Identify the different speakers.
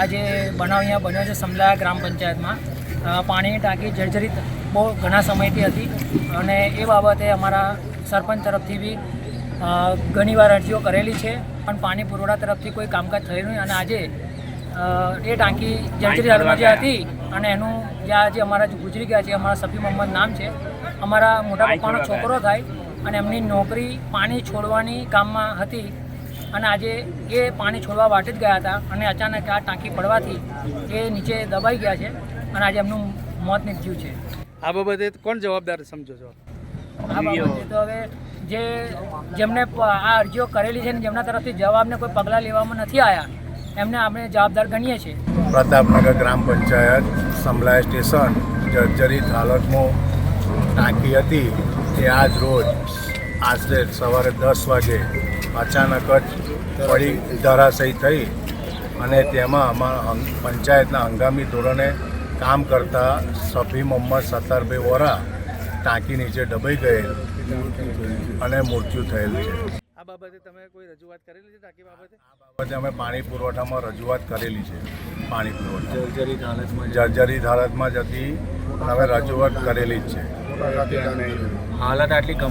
Speaker 1: આ જે બનાવ અહીંયા બન્યો છે સમલા ગ્રામ પંચાયતમાં. પાણીની ટાંકી જર્જરિત બહુ ઘણા સમયથી હતી અને એ બાબતે અમારા સરપંચ તરફથી બી ઘણીવાર અરજીઓ કરેલી છે પણ પાણી પુરવઠા તરફથી કોઈ કામકાજ થયું નહીં અને આજે એ ટાંકી જર્જરિત હાલમાં જે હતી અને એનું જે આજે અમારા જે ગુજરી ગયા છે અમારા સફી મોહમ્મદ નામ છે અમારા મોટા પપ્પાનો છોકરો થાય અને એમની નોકરી પાણી છોડવાની કામમાં હતી અને આજે એ પાણી છોડવા વાટે જ ગયા હતા અને અચાનક આ ટાંકી પડવાથી એ નીચે દબાઈ ગયા છે અને આજે એમનું મોત નીપજ્યું છે.
Speaker 2: આ બાબતે કોણ જવાબદાર સમજો છો?
Speaker 1: આ બાબતે તો હવે જે જેમને આ અરજીઓ કરેલી છે ને જેમના તરફથી જવાબને કોઈ પગલાં લેવામાં નથી આવ્યા એમને આપણે જવાબદાર ગણીએ છીએ.
Speaker 3: પ્રતાપનગર ગ્રામ પંચાયત સમલાય સ્ટેશન જર્જરિત હાલતમાં ટાંકી હતી તે આજ રોજ આશરે સવારે દસ વાગે અચાનક જ પડી ધરાશયી થઈ અને તેમાં અમારા પંચાયતના હંગામી ધોરણે કામ કરતા સફી મોહમ્મદ સત્તારભાઈ વોરા ટાંકી નીચે ડબાઈ ગયેલ અને મૃત્યુ થયેલ છે.
Speaker 2: આ બાબતે તમે કોઈ રજૂઆત કરેલી છે ટાંકી બાબતે?
Speaker 3: બાબતે અમે પાણી પુરવઠામાં રજૂઆત કરેલી છે પાણી પુરવઠા. જર્જરિત હાલતમાં જર્જરિત હાલતમાં જ હતી રજૂઆત કરેલી જ છે.
Speaker 4: હાલત આટલી